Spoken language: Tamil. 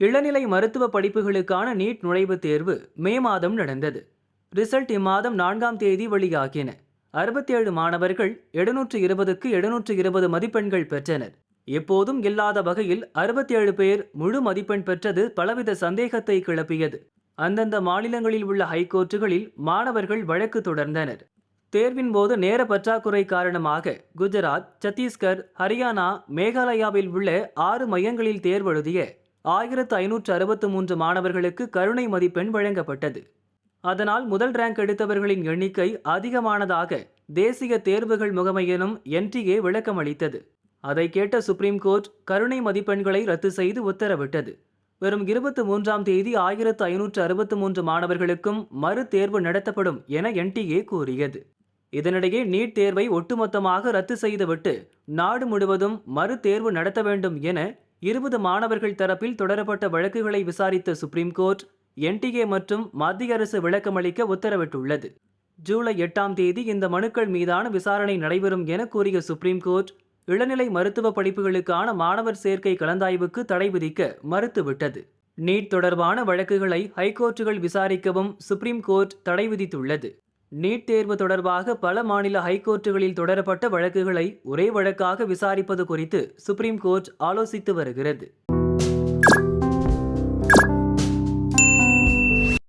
இளநிலை மருத்துவ படிப்புகளுக்கான நீட் நுழைவுத் தேர்வு மே மாதம் நடந்தது. ரிசல்ட் இம்மாதம் நான்காம் தேதி வெளியாகின அறுபத்தேழு மாணவர்கள் எழுநூற்று இருபதுக்கு எழுநூற்று இருபது மதிப்பெண்கள் பெற்றனர். எப்போதும் இல்லாத வகையில் அறுபத்தேழு பேர் முழு மதிப்பெண் பெற்றது பலவித சந்தேகத்தை கிளப்பியது. அந்தந்த மாநிலங்களில் உள்ள ஹைகோர்ட்டுகளில் மாணவர்கள் வழக்கு தொடர்ந்தனர். தேர்வின் போது நேர பற்றாக்குறை காரணமாக குஜராத் சத்தீஸ்கர் ஹரியானா மேகாலயாவில் உள்ள ஆறு மையங்களில் தேர்வெழுதிய ஆயிரத்து ஐநூற்று அறுபத்து மூன்று மாணவர்களுக்கு கருணை மதிப்பெண் வழங்கப்பட்டது. அதனால் முதல் ரேங்க் எடுத்தவர்களின் எண்ணிக்கை அதிகமானதாக தேசிய தேர்வுகள் முகமையினும் என்டிஏ விளக்கமளித்தது அதை கேட்ட சுப்ரீம் கோர்ட் கருணை மதிப்பெண்களை ரத்து செய்து உத்தரவிட்டது. வெறும் இருபத்தி மூன்றாம் தேதி ஆயிரத்து ஐநூற்று அறுபத்து மூன்று மாணவர்களுக்கும் மறு தேர்வு நடத்தப்படும் என என்டிஏ கூறியது. இதனிடையே நீட் தேர்வை ஒட்டுமொத்தமாக ரத்து செய்துவிட்டு நாடு முழுவதும் மறு தேர்வு நடத்த வேண்டும் என இருபது மாணவர்கள் தரப்பில் தொடரப்பட்ட வழக்குகளை விசாரித்த சுப்ரீம் கோர்ட் என்டிஏ மற்றும் மத்திய அரசு விளக்கமளிக்க உத்தரவிட்டுள்ளது. ஜூலை எட்டாம் தேதி இந்த மனுக்கள் மீதான விசாரணை நடைபெறும் என கூறிய சுப்ரீம் கோர்ட் இளநிலை மருத்துவ படிப்புகளுக்கான மாணவர் சேர்க்கை கலந்தாய்வுக்கு தடை விதிக்க மறுத்துவிட்டது. நீட் தொடர்பான வழக்குகளை ஹைகோர்ட்டுகள் விசாரிக்கவும் சுப்ரீம் கோர்ட் தடை விதித்துள்ளது. நீட் தேர்வு தொடர்பாக பல மாநில ஹைகோர்ட்டுகளில் தொடரப்பட்ட வழக்குகளை ஒரே வழக்காக விசாரிப்பது குறித்து சுப்ரீம் கோர்ட் ஆலோசித்து வருகிறது.